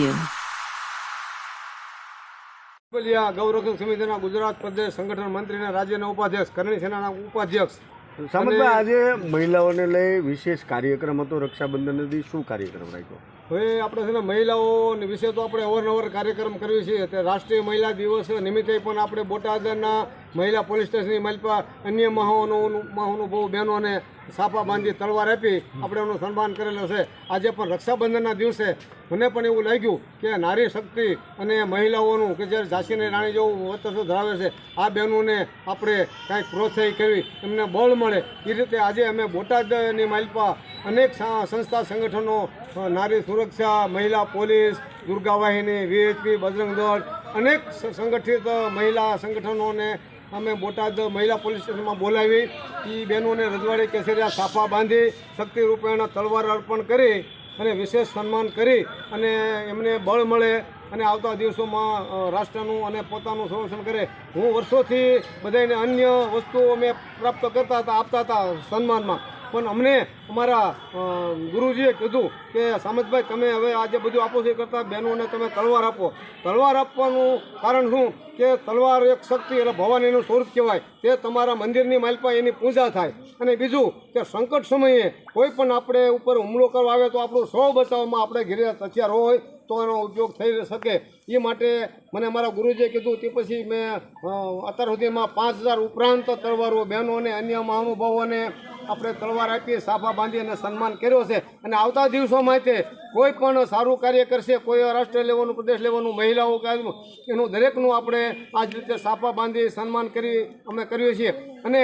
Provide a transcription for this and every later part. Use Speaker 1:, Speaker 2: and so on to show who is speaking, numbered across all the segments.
Speaker 1: છીએ સમિતિના ગુજરાત પ્રદેશ સંગઠન મંત્રીના રાજ્યના ઉપાધ્યક્ષ કરણી સેનાના ઉપાધ્યક્ષ.
Speaker 2: સામંતભાઈ આજે મહિલાઓને લઈ વિશેષ કાર્યક્રમ હતો. રક્ષાબંધન સુધી શું કાર્યક્રમ રાખ્યો?
Speaker 1: હવે આપણે છે ને મહિલાઓને વિશે તો આપણે અવારનવાર કાર્યક્રમ કરીએ છીએ તે રાષ્ટ્રીય મહિલા દિવસ નિમિત્તે પણ આપણે બોટાદના મહિલા પોલીસ સ્ટેશનની માલપા અન્ય મહાનું મહાનુભવ બહેનોને સાપા બાંધી તલવાર આપી આપણે એનું સન્માન કરેલું છે. આજે પણ રક્ષાબંધનના દિવસે મને પણ એવું લાગ્યું કે નારી શક્તિ અને મહિલાઓનું કે જ્યારે ઝાંસીની રાણી જેવું વર્ચસ્વ ધરાવે છે, આ બહેનોને આપણે કાંઈક પ્રોત્સાહિત કરવી એમને બળ મળે. એ રીતે આજે અમે બોટાદની માલપા અનેક સંસ્થા સંગઠનો નારી સુરક્ષા, મહિલા પોલીસ દુર્ગા વાહિની વીએચપી બજરંગ દળ, અનેક સંગઠિત મહિલા સંગઠનોને અમે બોટાદ મહિલા પોલીસ સ્ટેશનમાં બોલાવી. એ બહેનોને રજવાડી, કેસરિયા સાફા બાંધી, શક્તિ રૂપેણ તલવાર અર્પણ કરી અને વિશેષ સન્માન કરી અને એમને બળ મળે અને આવતા દિવસોમાં રાષ્ટ્રનું અને પોતાનું સંરક્ષણ કરે. હું વર્ષોથી બધાને અન્ય વસ્તુઓ અમે પ્રાપ્ત કરતા હતા, આપતા હતા સન્માનમાં. પણ અમને અમારા ગુરુજીએ કીધું કે, સામતભાઈ, તમે હવે આજે બધું આપો છો એ કરતાં બહેનોને તમે તલવાર આપો. તલવાર આપવાનું કારણ શું? કે તલવાર એક શક્તિ એટલે ભવાનીનું સ્વરૂપ કહેવાય. તે તમારા મંદિરની માલપા એની પૂજા થાય. અને બીજું કે સંકટ સમયે કોઈ પણ આપણે ઉપર હુમલો કરવા આવે તો આપણું સૌ બચાવમાં આપણે ઘેરે હથિયાર હોય તો એનો ઉપયોગ થઈ શકે. એ માટે મને મારા ગુરુજીએ કીધું તે પછી મેં અત્યાર સુધીમાં પાંચ હજાર ઉપરાંત તલવારો બહેનોને, અન્ય મહાનુભાવોને આપણે તલવાર આપી સાફા બાંધી અને સન્માન કર્યો છે. અને આવતા દિવસોમાં તે કોઈ પણ સારું કાર્ય કરશે, કોઈ રાષ્ટ્ર લેવાનું પ્રદેશ લેવાનું મહિલાઓ એનું દરેકનું આપણે આ જ રીતે સાફા બાંધી સન્માન કરી, અમે કરીએ છીએ. અને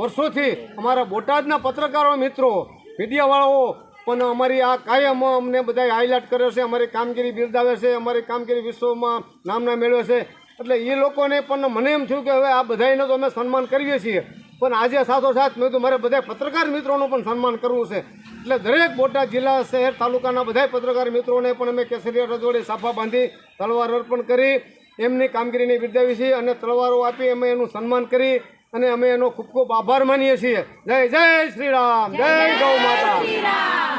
Speaker 1: વર્ષોથી અમારા બોટાદના પત્રકારો, મિત્રો, મીડિયાવાળાઓ પણ અમારી આ કાયમ અમને બધા હાઇલાઇટ કર્યો છે, અમારી કામગીરી બિરદાવે છે, અમારી કામગીરી વિશ્વમાં નામના મેળવે છે. એટલે એ લોકોને પણ મને એમ થયું કે હવે આ બધાને તો અમે સન્માન કરીએ છીએ. પણ આજે સાથોસાથ મેં તો મારે બધા પત્રકાર મિત્રોનું પણ સન્માન કરવું છે. એટલે દરેક બોટાદ જિલ્લા શહેર તાલુકાના બધા પત્રકાર મિત્રોને પણ અમે કેસરિયા રજોડી સાફા બાંધી તલવાર અર્પણ કરી એમની કામગીરીને બિરદાવી છીએ અને તલવારો આપી અમે એનું સન્માન કરી અને અમે એનો ખૂબ ખૂબ આભાર માનીએ છીએ. જય જય શ્રી રામ. જય ગૌ માતા.